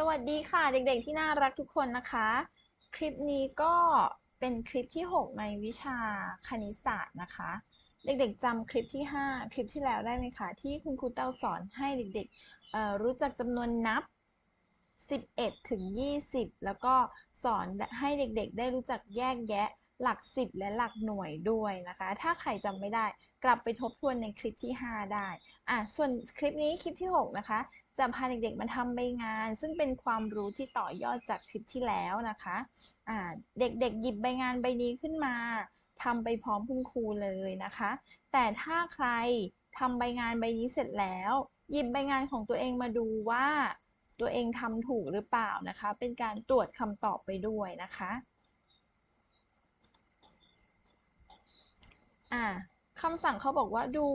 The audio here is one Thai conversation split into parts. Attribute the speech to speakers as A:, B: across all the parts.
A: สวัสดีค่ะเด็กๆที่น่ารักทุกคนนะคะ คลิปนี้ก็เป็นคลิปที่ 6 ในวิชาคณิตศาสตร์นะคะ เด็กๆจำคลิปที่ 5 คลิปที่แล้วได้ไหมคะ ที่คุณครูเต้าสอนให้เด็กๆรู้จักจำนวนนับ 11 ถึง 20 แล้วก็สอนให้เด็กๆ ได้รู้จักแยกแยะหลัก 10 และหลักหน่วยด้วยนะคะ ถ้าใครจำไม่ได้กลับไปทบทวนในคลิปที่ 5 ได้อะส่วนคลิปนี้คลิปที่ 6 นะคะ จะพาเด็กๆมาทำใบงาน ซึ่งเป็นความรู้ที่ต่อยอดจากคลิปที่แล้วนะคะอ่าเด็กๆหยิบใบงานใบนี้ขึ้นมาทำไปพร้อมคุณครูเลยนะคะ แต่ถ้าใครทำใบงานใบนี้เสร็จแล้ว หยิบใบงานของตัวเองมาดูว่าตัวเองทำถูกหรือเปล่านะคะ เป็นการตรวจคำตอบไปด้วยนะคะ อ่า คำสั่งเขาบอกว่าดู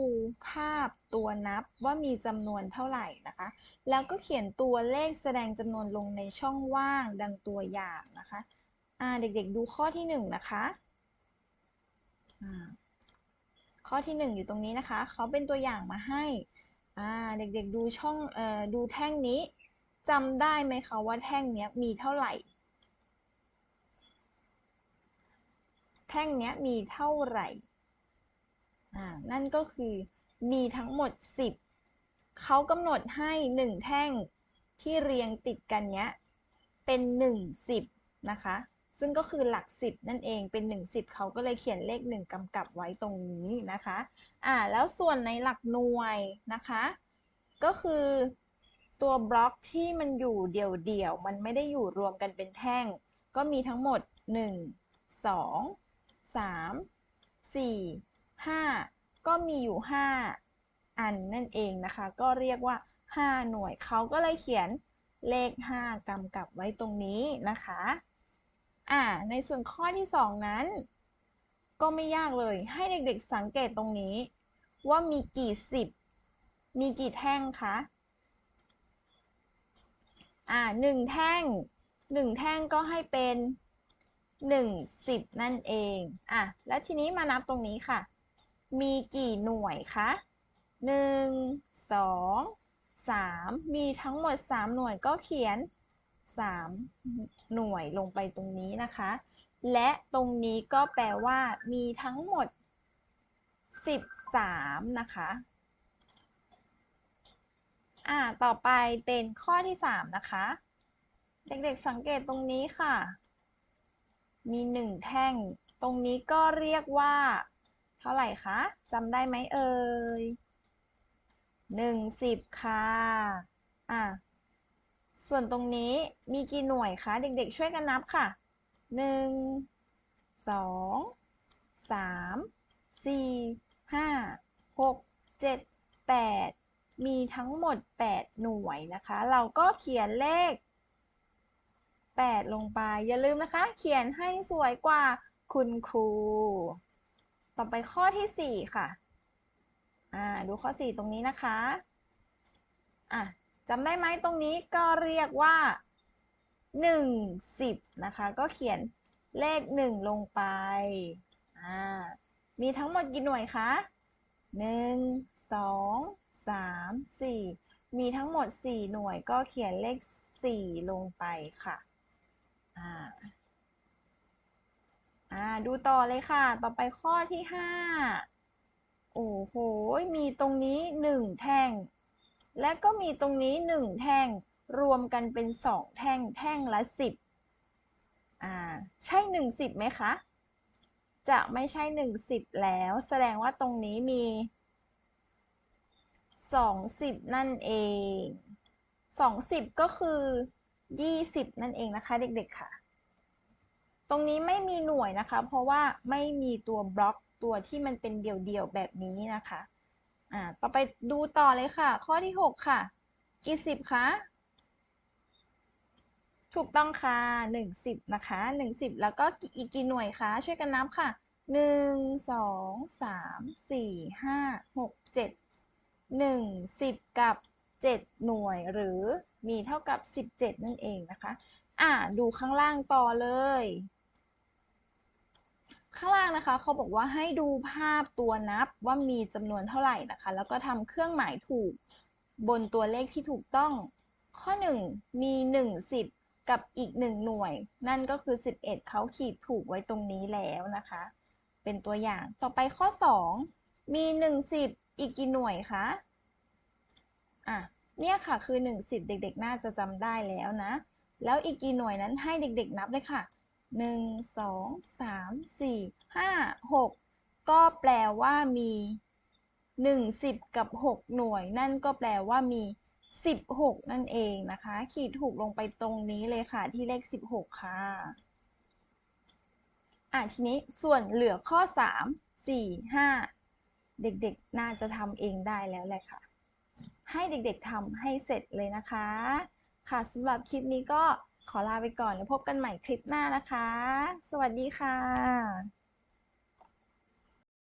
A: ภาพตัวนับว่ามีจำนวนเท่าไหร่นะคะ แล้วก็เขียนตัวเลขแสดงจำนวนลงในช่องว่างดังตัวอย่างนะคะอ่าเด็กๆดูข้อที่หนึ่งนะคะอ่าข้อที่หนึ่งอยู่ตรงนี้นะคะ เขาเป็นตัวอย่างมาให้อ่าเด็กๆดูช่องเอ่อดูแท่งนี้จำได้ไหมคะว่าแท่งนี้มีเท่าไหร่ แท่งนี้มีเท่าไหร่ อ่านั่นก็คือมีทั้งหมด 10เขากำหนดให้ 1 แท่งที่เรียงติดกันเนี้ยเป็น 1 10นะคะ ซึ่งก็คือหลัก 10 นั่นเองเป็น 1 10เขาก็เลยเขียนเลข 1กำกับไว้ตรงนี้นะคะอ่าแล้วส่วนในหลักหน่วยนะคะ ก็คือตัวบล็อกที่มันอยู่เดี่ยวๆมันไม่ได้อยู่รวมกันเป็นแท่ง ก็มีทั้งหมด 1 2 3 4 5 ก็มีอยู่ 5 อันนั่นเองนะคะ ก็เรียกว่า 5 หน่วยเขาก็เลยเขียนเลข 5กำกับไว้ตรงนี้นะคะอ่าในส่วนข้อที่ 2 นั้น ก็ไม่ยากเลยให้เด็กๆสังเกตตรงนี้ ว่ามีกี่สิบมีกี่แท่งคะอ่าหนึ่งแท่งหนึ่งแท่งก็ให้เป็นหนึ่งสิบนั่นเอง อะ แล้วทีนี้มานับตรงนี้ค่ะ มีกี่หน่วยคะหนึ่งสองสามมีทั้งหมดสามหน่วยก็เขียนสามหน่วยลงไปตรงนี้นะคะ และตรงนี้ก็แปลว่า มีทั้งหมดสิบสามนะคะอ่าต่อไปเป็นข้อที่สามนะคะ เด็กๆสังเกตตรงนี้ค่ะ มีหนึ่งแท่ง ตรงนี้ก็เรียกว่า เท่าไหร่คะจำได้ไหมเอ่ยหนึ่งสิบค่ะ อะ ส่วนตรงนี้มีกี่หน่วยคะ เด็กๆ ช่วยกันนับค่ะหนึ่งสองสามสี่ห้าหกเจ็ดแปดมีทั้งหมด8หน่วยนะคะ เราก็เขียนเลข8ลงไป อย่าลืมนะคะ เขียนให้สวยกว่าคุณครู ต่อไปข้อที่ 4 ค่ะ อ่า ดูข้อ 4 ตรงนี้นะคะ อะจำได้ไหมตรงนี้ก็เรียกว่า1 10นะคะ ก็เขียนเลข 1 ลงไป อ่า มีทั้งหมดกี่หน่วยคะ 1 2 3 4 มีทั้งหมด 4 หน่วยก็เขียนเลข 4 ลงไปค่ะ อ่า อ่า ดูต่อเลยค่ะ ต่อไปข้อที่ห้าโอ้โห มีตรงนี้หนึ่งแท่ง และก็มีตรงนี้หนึ่งแท่ง รวมกันเป็นสองแท่ง แท่งละสิบอ่า ใช่หนึ่งสิบไหมคะ จะไม่ใช่หนึ่งสิบแล้ว แสดงว่าตรงนี้มีสองสิบนั่นเองสองสิบก็คือยี่สิบนั่นเองนะคะเด็กๆค่ะ ตรงนี้ไม่มีหน่วยนะคะ เพราะว่าไม่มีตัวบล็อกตัวที่มันเป็นเดี่ยวๆแบบนี้นะคะอ่าต่อไปดูต่อเลยค่ะ ข้อที่ 6 ค่ะ กี่สิบคะถูกต้องค่ะหนึ่งสิบนะคะหนึ่งสิบแล้วก็อีกกี่หน่วยคะ ช่วยกันนับค่ะหนึ่งสองสามสี่ห้าหกเจ็ดหนึ่งสิบกับเจ็ดหน่วย หรือมีเท่ากับสิบเจ็ดนั่นเองนะคะ อ่าดูข้างล่างต่อเลย ข้างล่างนะคะเขาบอกว่าให้ดูภาพตัวนับว่ามีจำนวนเท่าไหร่นะคะ แล้วก็ทำเครื่องหมายถูกบนตัวเลขที่ถูกต้อง ข้อ 1 มี 1 10 กับอีก 1 หน่วย นั่นก็คือ 11เขาขีดถูกไว้ตรงนี้แล้วนะคะ เป็นตัวอย่างต่อไปข้อ 2 มี 1 10 อีกกี่หน่วยคะอะเนี่ยค่ะคือ 1 10 เด็กๆ น่าจะจำได้แล้วนะ แล้วอีกกี่หน่วยนั้นให้เด็กๆ นับเลยค่ะ 1 2 3 4 5 6ก็แปลว่ามี1 10กับ6หน่วย นั่นก็แปลว่ามี16นั่นเองนะคะ ขีดถูกลงไปตรงนี้เลยค่ะที่เลข16ค่ะอะทีนี้ส่วนเหลือข้อ3 4 5เด็กๆน่าจะทำเองได้แล้วแหละค่ะ ให้เด็กๆทำให้เสร็จเลยนะคะ ค่ะสำหรับคลิปนี้ก็ ขอลาไปก่อนแล้วพบกันใหม่คลิปหน้านะคะ สวัสดีค่ะ